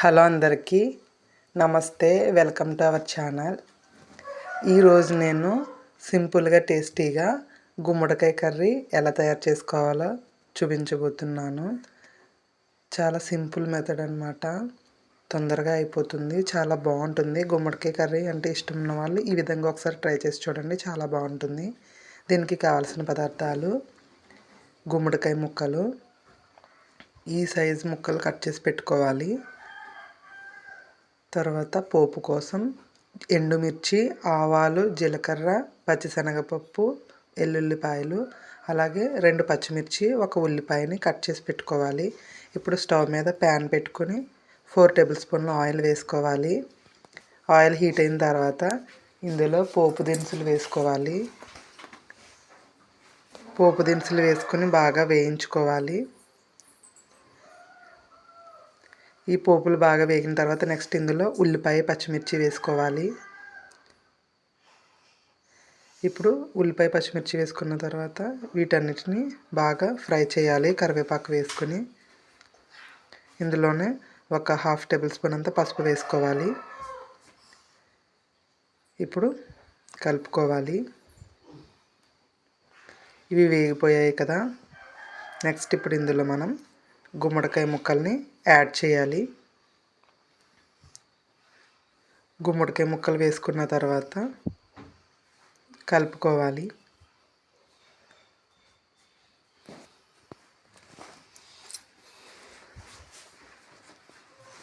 Hello అందరికీ నమస్తే welcome to our channel. ఈరోజు నేను సింపుల్గా టేస్టీగా గుమ్మడికాయ కర్రీ ఎలా తయారు చేసుకోవాలో చూపించబోతున్నాను. చాలా సింపుల్ మెథడ్ అనమాట తొందరగా అయిపోతుంది చాలా బాగుంటుంది. గుమ్మడికాయ కర్రీ అంటే ఇష్టం ఉన్న వాళ్ళు ఈ విధంగా ఒకసారి ట్రై చేసి చూడండి చాలా బాగుంటుంది. దీనికి కావాల్సిన పదార్థాలు గుమ్మడికాయ ముక్కలు. ఈ సైజు ముక్కలు కట్ చేసి పెట్టుకోవాలి. తర్వాత పోపు కోసం ఎండుమిర్చి ఆవాలు జీలకర్ర పచ్చిశనగపప్పు ఎల్లుల్లిపాయలు అలాగే రెండు పచ్చిమిర్చి ఒక ఉల్లిపాయని కట్ చేసి పెట్టుకోవాలి. ఇప్పుడు స్టవ్ మీద ప్యాన్ పెట్టుకొని ఫోర్ టేబుల్ స్పూన్లు ఆయిల్ వేసుకోవాలి. ఆయిల్ హీట్ అయిన తర్వాత ఇందులో పోపు దినుసులు వేసుకోవాలి. పోపు దినుసులు వేసుకొని బాగా వేయించుకోవాలి. ఈ పోపులు బాగా వేగిన తర్వాత నెక్స్ట్ ఇందులో ఉల్లిపాయ పచ్చిమిర్చి వేసుకోవాలి. ఇప్పుడు ఉల్లిపాయ పచ్చిమిర్చి వేసుకున్న తర్వాత వీటన్నిటిని బాగా ఫ్రై చేయాలి కరివేపాకు వేసుకొని. ఇందులోనే ఒక హాఫ్ టేబుల్ స్పూన్ అంతా పసుపు వేసుకోవాలి. ఇప్పుడు కలుపుకోవాలి. ఇవి వేగిపోయాయి కదా. నెక్స్ట్ ఇప్పుడు ఇందులో మనం గుమ్మడికాయ ముక్కల్ని యాడ్ చేయాలి. గుమ్మడికాయ ముక్కలు వేసుకున్న తర్వాత కలుపుకోవాలి.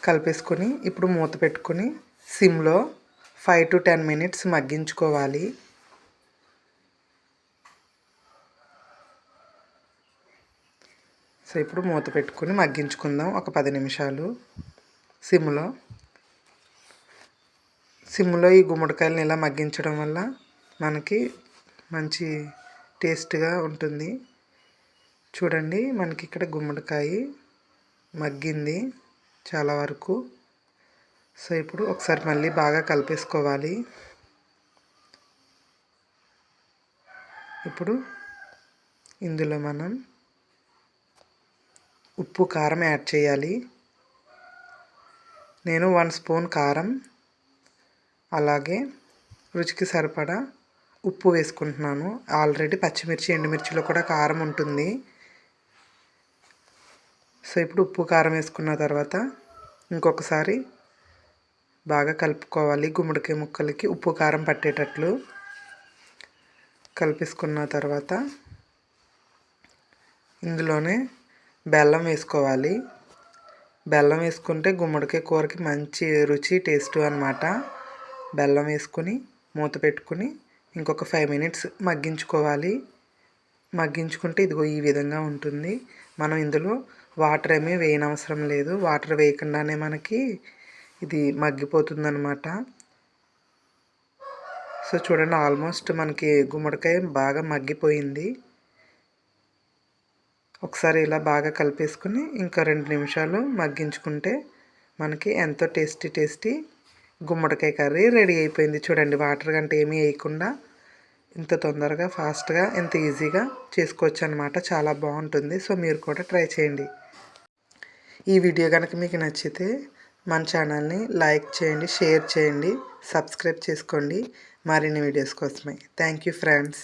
కలిపేసుకొని ఇప్పుడు మూత పెట్టుకొని సిమ్లో ఫైవ్ టు టెన్ మినిట్స్ మగ్గించుకోవాలి. సో ఇప్పుడు మూత పెట్టుకుని మగ్గించుకుందాం ఒక పది నిమిషాలు. సిమ్లో. సిమ్లో ఈ గుమ్మడికాయలను ఇలా మగ్గించడం వల్ల మనకి మంచి టేస్ట్గా ఉంటుంది. చూడండి మనకి ఇక్కడ గుమ్మడికాయ మగ్గింది చాలా వరకు. సో ఇప్పుడు ఒకసారి మళ్ళీ బాగా కలిపేసుకోవాలి. ఇప్పుడు ఇందులో మనం ఉప్పు కారం యాడ్ చేయాలి. నేను వన్ స్పూన్ కారం అలాగే రుచికి సరిపడా ఉప్పు వేసుకుంటున్నాను. ఆల్రెడీ పచ్చిమిర్చి ఎండుమిర్చిలో కూడా కారం ఉంటుంది. సో ఇప్పుడు ఉప్పు కారం వేసుకున్న తర్వాత ఇంకొకసారి బాగా కలుపుకోవాలి. గుమ్మడికాయ ముక్కలకి ఉప్పు కారం పట్టేటట్లు కలిపేసుకున్న తర్వాత ఇందులోనే బెల్లం వేసుకోవాలి. బెల్లం వేసుకుంటే గుమ్మడికాయ కూరకి మంచి రుచి టేస్ట్ అనమాట బెల్లం వేసుకుని మూత పెట్టుకుని ఇంకొక ఫైవ్ మినిట్స్ మగ్గించుకోవాలి. మగ్గించుకుంటే ఇదిగో ఈ విధంగా ఉంటుంది. మనం ఇందులో వాటర్ ఏమీ వేయనవసరం లేదు. వాటర్ వేయకుండానే మనకి ఇది మగ్గిపోతుందనమాట సో చూడండి ఆల్మోస్ట్ మనకి గుమ్మడికాయ బాగా మగ్గిపోయింది. ఒకసారి ఇలా బాగా కలిపేసుకుని ఇంకా రెండు నిమిషాలు మగ్గించుకుంటే మనకి ఎంతో టేస్టీ టేస్టీ గుమ్మడికాయ కర్రీ రెడీ అయిపోయింది. చూడండి వాటర్ కంటే ఏమీ వేయకుండా ఇంత తొందరగా ఫాస్ట్గా ఎంత ఈజీగా చేసుకోవచ్చు అనమాట చాలా బాగుంటుంది. సో మీరు కూడా ట్రై చేయండి. ఈ వీడియో కనుక మీకు నచ్చితే మన ఛానల్ని లైక్ చేయండి షేర్ చేయండి సబ్స్క్రైబ్ చేసుకోండి. మరిన్ని వీడియోస్ కోసమే. Thank you friends.